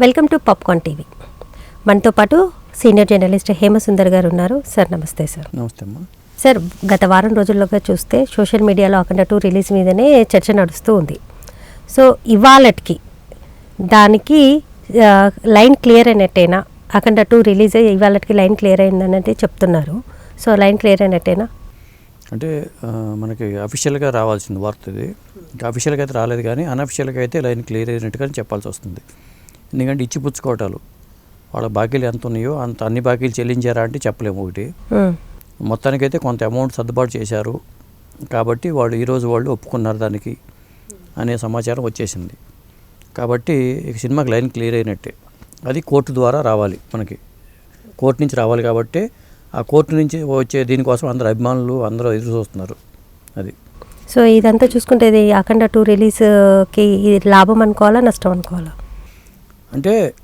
Welcome to popcorn TV. మనతో పాటు senior journalist Hemasundar గారు ఉన్నారు. సార్ నమస్తే సార్. నమస్తే అమ్మా. సార్ గత వారం రోజుల్లోగా చూస్తే సోషల్ మీడియాలో అఖండ టూ రిలీజ్ మీదనే చర్చ నడుస్తూ ఉంది. సో ఇవాళకి దానికి లైన్ క్లియర్ అయినట్టేనా? అఖండ టూ రిలీజ్ అయ్యి ఇవాళకి లైన్ క్లియర్ అయిందన్నది చెప్తున్నారు. సో లైన్ క్లియర్ అయినట్టేనా? అంటే మనకి అఫీషియల్గా రావాల్సింది వార్త ఇది ఇంకా అఫీషియల్గా అయితే రాలేదు కానీ అన్అఫీషియల్గా అయితే లైన్ క్లియర్ అయినట్టుగానే చెప్పాల్సి వస్తుంది. ఎందుకంటే ఇచ్చి పుచ్చుకోవటాలు. వాళ్ళ బాకీలు ఎంత ఉన్నాయో అంత అన్ని బాకీలు చెల్లించారా అంటే చెప్పలేము ఒకటి. మొత్తానికైతే కొంత అమౌంట్ సర్దుబాటు చేశారు. కాబట్టి వాళ్ళు ఈరోజు వాళ్ళు ఒప్పుకున్నారు దానికి అనే సమాచారం వచ్చేసింది. కాబట్టి ఇక సినిమాకి లైన్ క్లియర్ అయినట్టే. అది కోర్టు ద్వారా రావాలి మనకి. కోర్టు నుంచి రావాలి కాబట్టి ఆ కోర్టు నుంచి వచ్చే దీనికోసం అందరు అభిమానులు అందరూ ఎదురు చూస్తున్నారు. అది. సో ఇదంతా చూసుకుంటే అఖండ టూ రిలీజ్కి లాభం అనుకోవాలా నష్టం అనుకోవాలా? అంటే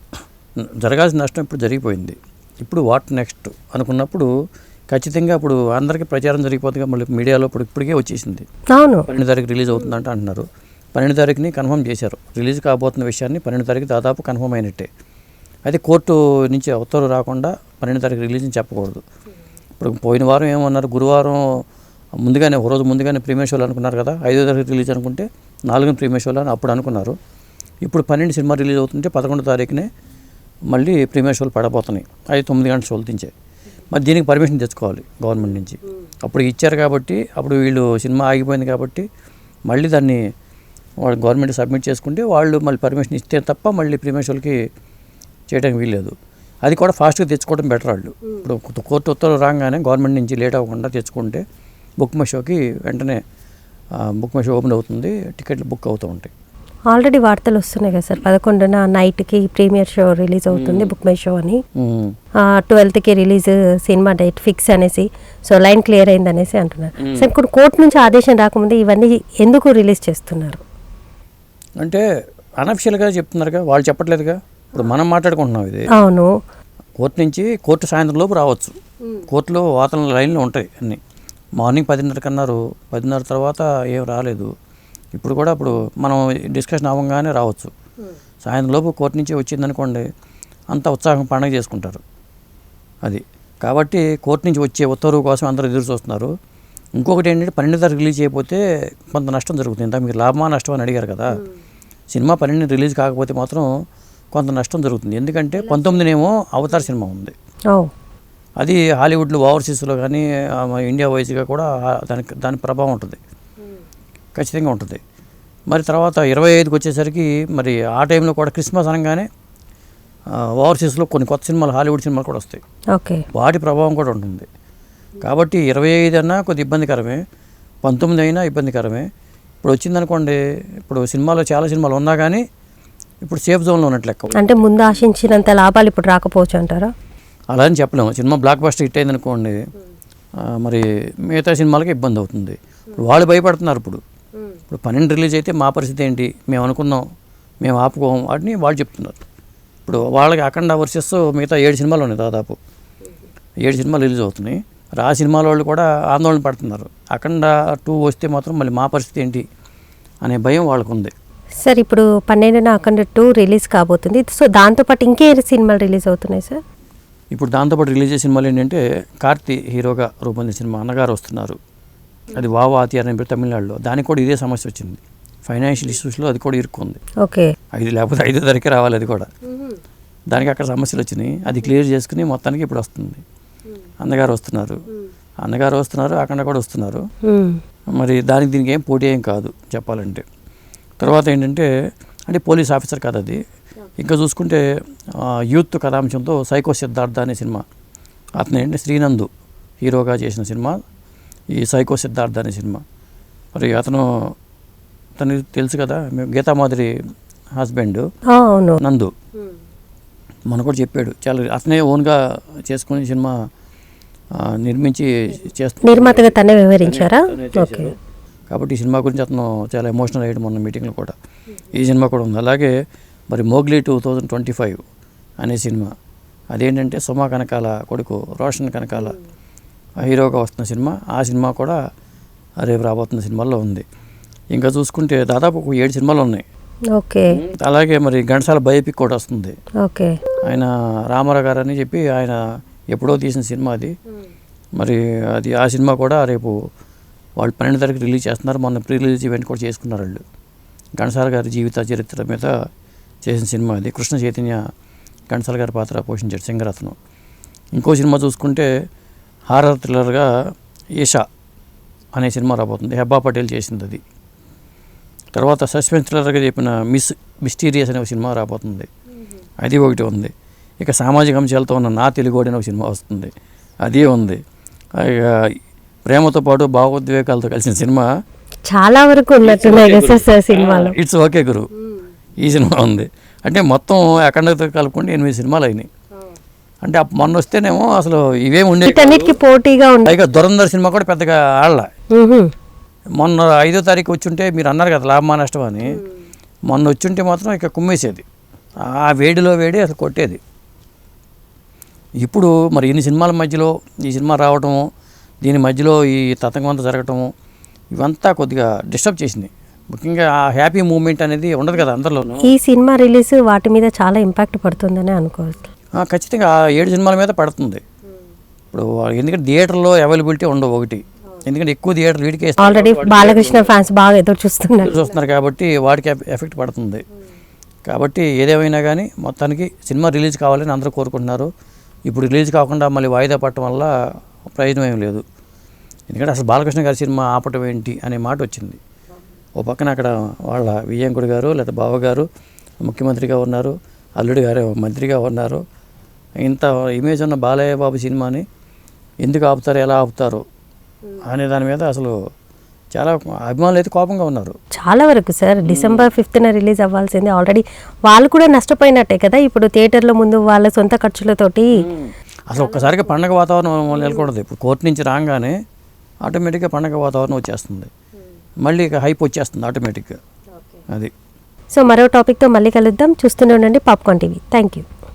జరగాల్సిన నష్టం ఇప్పుడు జరిగిపోయింది. ఇప్పుడు వాట్ నెక్స్ట్? అనుకున్నప్పుడు ఖచ్చితంగా ఇప్పుడు అందరికీ ప్రచారం జరిగిపోతుంది మళ్ళీ మీడియాలో ఇప్పుడు ఇప్పటికే వచ్చేసింది. అవును. పన్నెండు తారీఖు రిలీజ్ అవుతుందంట అంటున్నారు. పన్నెండు తారీఖుని కన్ఫర్మ్ చేశారు. రిలీజ్ కాబోతున్న విషయాన్ని పన్నెండు తారీఖు దాదాపు కన్ఫర్మ్ అయినట్టే. అయితే కోర్టు నుంచి ఉత్తర్వు రాకుండా పన్నెండు తారీఖు రిలీజ్ అని చెప్పకూడదు. ఇప్పుడు పోయిన వారం ఏమన్నారు? గురువారం ముందుగానే ఒక రోజు ముందుగానే ప్రీమియర్ షోలు అనుకున్నారు కదా? ఐదో తారీఖు రిలీజ్ అనుకుంటే నాలుగు ప్రీమియర్ షోలు అని అప్పుడు అనుకున్నారు. ఇప్పుడు పన్నెండు సినిమా రిలీజ్ అవుతుంటే పదకొండు తారీఖునే మళ్ళీ ప్రీమియర్ షోలు పడబోతున్నాయి. అవి తొమ్మిది గంటల షోలు తించే మరి దీనికి పర్మిషన్ తెచ్చుకోవాలి గవర్నమెంట్ నుంచి. అప్పుడు ఇచ్చారు కాబట్టి అప్పుడు వీళ్ళు సినిమా ఆగిపోయింది కాబట్టి మళ్ళీ దాన్ని వాళ్ళు గవర్నమెంట్ సబ్మిట్ చేసుకుంటే వాళ్ళు మళ్ళీ పర్మిషన్ ఇస్తే తప్ప మళ్ళీ ప్రీమియర్ షోలకి చేయడానికి వీల్లేదు. అది కూడా ఫాస్ట్గా తెచ్చుకోవడం బెటర్ వాళ్ళు. ఇప్పుడు కోర్టు ఉత్తర్వు రాగానే గవర్నమెంట్ నుంచి లేట్ అవ్వకుండా తెచ్చుకుంటే బుక్ మై షోకి వెంటనే బుక్ మై షో ఓపెన్ అవుతుంది టికెట్లు బుక్ అవుతూ ఉంటాయి. ఆల్రెడీ వార్తలు వస్తున్నాయి కదా సార్. పదకొండున నైట్కి ప్రీమియర్ షో రిలీజ్ అవుతుంది బుక్ మై షో అని. ట్వెల్త్కి రిలీజ్ సినిమా డేట్ ఫిక్స్ అనేసి సో లైన్ క్లియర్ అయింది అనేసి అంటున్నారు. సార్ ఇప్పుడు కోర్టు నుంచి ఆదేశం రాకముందే ఇవన్నీ ఎందుకు రిలీజ్ చేస్తున్నారు? అంటే అనఫిషియల్గా చెప్తున్నారుగా వాళ్ళు చెప్పట్లేదుగా? ఇప్పుడు మనం మాట్లాడుకుంటున్నాం ఇది. అవును. కోర్టు నుంచి కోర్టు సాయంత్రం లోపు రావచ్చు. కోర్టులో వాతన లైన్లు ఉంటాయి అన్నీ. మార్నింగ్ పదిన్నర కన్నారు పదిన్నర తర్వాత ఏం రాలేదు. ఇప్పుడు కూడా ఇప్పుడు మనం డిస్కషన్ అవ్వగానే రావచ్చు. సాయంత్రం లోపు కోర్టు నుంచి వచ్చిందనుకోండి అంత ఉత్సాహం పండగ చేసుకుంటారు. అది. కాబట్టి కోర్టు నుంచి వచ్చే ఉత్తర్వు కోసం అందరూ ఎదురు చూస్తున్నారు. ఇంకొకటి ఏంటంటే పన్నెండు తారీఖు రిలీజ్ చేయకపోతే కొంత నష్టం జరుగుతుంది. ఇంత మీరు లాభమా నష్టం అని అడిగారు కదా. సినిమా పన్నెండు రిలీజ్ కాకపోతే మాత్రం కొంత నష్టం జరుగుతుంది. ఎందుకంటే పంతొమ్మిదినేమో అవతార్ సినిమా ఉంది. అది హాలీవుడ్లో ఓవర్సీస్లో కానీ ఇండియా వైజ్గా కూడా దానికి దాని ప్రభావం ఉంటుంది. ఖచ్చితంగా ఉంటుంది. మరి తర్వాత ఇరవై ఐదుకి వచ్చేసరికి మరి ఆ టైంలో కూడా క్రిస్మస్ అనగానే ఓవర్సీస్లో కొన్ని కొత్త సినిమాలు హాలీవుడ్ సినిమాలు కూడా వస్తాయి. ఓకే. వాటి ప్రభావం కూడా ఉంటుంది. కాబట్టి ఇరవై ఐదు అన్నా కొద్ది ఇబ్బందికరమే పంతొమ్మిది అయినా ఇబ్బందికరమే. ఇప్పుడు వచ్చిందనుకోండి ఇప్పుడు సినిమాలో చాలా సినిమాలు ఉన్నా కానీ ఇప్పుడు సేఫ్ జోన్లో ఉన్నట్లు లెక్క అంటే ముందు ఆశించినంత లాభాలు ఇప్పుడు రాకపోవచ్చు అంటారా? అలా అని చెప్పలేము. సినిమా బ్లాక్ బస్టర్ హిట్ అయింది అనుకోండి ఆ, మరి మిగతా సినిమాలకి ఇబ్బంది అవుతుంది. వాళ్ళు భయపడుతున్నారు ఇప్పుడు. ఇప్పుడు పన్నెండు రిలీజ్ అయితే మా పరిస్థితి ఏంటి? మేము అనుకున్నాం మేము ఆపుకోం వాటిని వాళ్ళు చెప్తున్నారు. ఇప్పుడు వాళ్ళకి అఖండ వర్సెస్ మిగతా ఏడు సినిమాలు ఉన్నాయి దాదాపు. ఏడు సినిమాలు రిలీజ్ అవుతున్నాయి. ఆ సినిమాల వాళ్ళు కూడా ఆందోళన పడుతున్నారు. అఖండ టూ వస్తే మాత్రం మళ్ళీ మా పరిస్థితి ఏంటి అనే భయం వాళ్ళకు ఉంది సార్ ఇప్పుడు పన్నెండున అఖండ టూ రిలీజ్ కాబోతుంది. సో దాంతోపాటు ఇంకే సినిమాలు రిలీజ్ అవుతున్నాయి సార్? ఇప్పుడు దాంతోపాటు రిలీజ్ చేసిన సినిమాలు ఏంటంటే కార్తీ హీరోగా రూపొందించిన సినిమా అన్నగారు వస్తున్నారు. అది వావా ఆతి అనే పేరు తమిళనాడులో. దానికి కూడా ఇదే సమస్య వచ్చింది. ఫైనాన్షియల్ ఇష్యూస్లో అది కూడా ఇరుక్కుంది. ఓకే. ఐదు లేకపోతే ఐదో తారీఖు రావాలి అది కూడా. దానికి అక్కడ సమస్యలు వచ్చినాయి. అది క్లియర్ చేసుకుని మొత్తానికి ఇప్పుడు వస్తుంది. అన్నగారు వస్తున్నారు. అన్నగారు వస్తున్నారు అక్కడ కూడా వస్తున్నారు. మరి దానికి దీనికి ఏం పోటీ ఏం కాదు చెప్పాలంటే. తర్వాత ఏంటంటే అంటే పోలీస్ ఆఫీసర్ కాదు అది. ఇంకా చూసుకుంటే యూత్ కథాంశంతో సైకో సిద్ధార్థ అనే సినిమా. అతను ఏంటంటే శ్రీనందు హీరోగా చేసిన సినిమా. ఈ సైకో సిద్ధార్థ అనే సినిమా. మరి అతను తనకి తెలుసు కదా మేము గీతామాధురి హస్బెండ్ ఆ, అవును. నందు. మన కూడా చెప్పాడు చాలా అతనే ఓన్గా చేసుకుని సినిమా నిర్మించి చేస్తూ నిర్మాతగా తనే వివరించారా? తనే. కాబట్టి ఈ సినిమా గురించి అతను చాలా ఎమోషనల్ అయ్యాడు మొన్న మీటింగ్లో కూడా. ఈ సినిమా కూడా ఉంది. అలాగే మరి Mowgli two thousand twenty five అనే సినిమా. అదేంటంటే సుమా కనకాల కొడుకు రోషన్ కనకాల. హీరోగా వస్తున్న సినిమా. ఆ సినిమా కూడా రేపు రాబోతున్న సినిమాల్లో ఉంది. ఇంకా చూసుకుంటే దాదాపు ఒక ఏడు సినిమాలు ఉన్నాయి. ఓకే. అలాగే మరి ఘంటసాల బయోపిక్ కూడా వస్తుంది. ఓకే. ఆయన రామారావు గారు అని చెప్పి ఆయన ఎప్పుడో తీసిన సినిమా అది. మరి అది ఆ సినిమా కూడా రేపు వాళ్ళు పన్నెండు తారీఖు రిలీజ్ చేస్తున్నారు. మొన్న ప్రీ రిలీజ్ ఈవెంట్ కూడా చేసుకున్నారు వాళ్ళు. ఘంటసాల గారి జీవిత చరిత్ర మీద చేసిన సినిమా అది. కృష్ణ చైతన్య ఘంటసాల గారి పాత్ర పోషించాడు సింగరత్నం. ఇంకో సినిమా చూసుకుంటే హారర్ థ్రిల్లర్గా ఈషా అనే సినిమా రాబోతుంది. హెబ్బా పటేల్ చేసింది అది తర్వాత సస్పెన్స్ థ్రిల్లర్గా చెప్పిన మిస్ మిస్టీరియస్ అనే ఒక సినిమా రాబోతుంది. అది ఒకటి ఉంది. ఇక సామాజిక అంశాలతో ఉన్న నా తెలుగోడు అనే ఒక సినిమా వస్తుంది. అది ఉంది. ఇక ప్రేమతో పాటు భావోద్వేగాలతో కలిసిన సినిమా చాలా వరకు ఉన్నట్టున్నాయి కదా సార్ సార్ సినిమాలో. ఇట్స్ ఓకే గురు. ఈ సినిమా ఉంది. అంటే మొత్తం ఎక్కడితో కలుపుకుంటే ఎనిమిది సినిమాలు అయినాయి. అంటే అప్పుడు మొన్న వస్తేనేమో అసలు ఇవేం ఉండే వీటన్నిటికీ పోటీగా ఉండే పైగా దురంధర్ సినిమా కూడా పెద్దగా ఆడలా. మొన్న ఐదో తారీఖు వచ్చుంటే మీరు అన్నారు కదా లాభమా నష్టం అని. మొన్న వచ్చుంటే మాత్రం ఇక కుమ్మేసేది. ఆ వేడిలో వేడి అసలు కొట్టేది. ఇప్పుడు మరి ఇన్ని సినిమాల మధ్యలో ఈ సినిమా రావటము దీని మధ్యలో ఈ తతంగం అంతా జరగటము ఇవంతా కొద్దిగా డిస్టర్బ్ చేసింది. ముఖ్యంగా ఆ హ్యాపీ మూమెంట్ అనేది ఉండదు కదా అందరిలోనూ. ఈ సినిమా రిలీజ్ వాటి మీద చాలా ఇంపాక్ట్ పడుతుందని అనుకోవచ్చు ఖచ్చితంగా ఆ ఏడు సినిమాల మీద పడుతుంది. ఇప్పుడు ఎందుకంటే థియేటర్లో అవైలబిలిటీ ఉండవు ఒకటి. ఎందుకంటే ఎక్కువ థియేటర్ వీడికి ఆల్రెడీ బాలకృష్ణ ఫ్యాన్స్ బాగా ఎదురు చూస్తున్నారు. చూస్తున్నారు కాబట్టి వాడికి ఎఫ్- ఎఫెక్ట్ పడుతుంది. కాబట్టి ఏదేమైనా కానీ మొత్తానికి సినిమా రిలీజ్ కావాలని అందరూ కోరుకుంటున్నారు. ఇప్పుడు రిలీజ్ కాకుండా మళ్ళీ వాయిదా పడటం వల్ల ప్రయోజనం ఏం లేదు. ఎందుకంటే అసలు బాలకృష్ణ గారి సినిమా ఆపటం ఏంటి అనే మాట వచ్చింది. ఓ పక్కన అక్కడ వాళ్ళ విజయంకుడు గారు లేదా బావ గారు ముఖ్యమంత్రిగా ఉన్నారు అల్లుడు గారు మంత్రిగా ఉన్నారు. ఇంత ఇమేజ్ ఉన్న బాలయ్య బాబు సినిమాని ఎందుకు ఆపుతారు ఎలా ఆపుతారు అనే దాని మీద అసలు చాలా అభిమానులు అయితే కోపంగా ఉన్నారు. చాలా వరకు సార్ డిసెంబర్ ఫిఫ్త్న రిలీజ్ అవ్వాల్సింది ఆల్రెడీ వాళ్ళు కూడా నష్టపోయినట్టే కదా ఇప్పుడు థియేటర్లో ముందు వాళ్ళ సొంత ఖర్చులతోటి. అసలు ఒక్కసారిగా పండగ వాతావరణం నెలకొండదు ఇప్పుడు కోర్టు నుంచి రాగానే ఆటోమేటిక్గా పండగ వాతావరణం వచ్చేస్తుంది. మళ్ళీ ఇక హైప్ వచ్చేస్తుంది ఆటోమేటిక్గా. అది. సో మరో టాపిక్తో మళ్ళీ కలుద్దాం. చూస్తూనే ఉండండి పాప్కార్న్ టీవీ. Thank you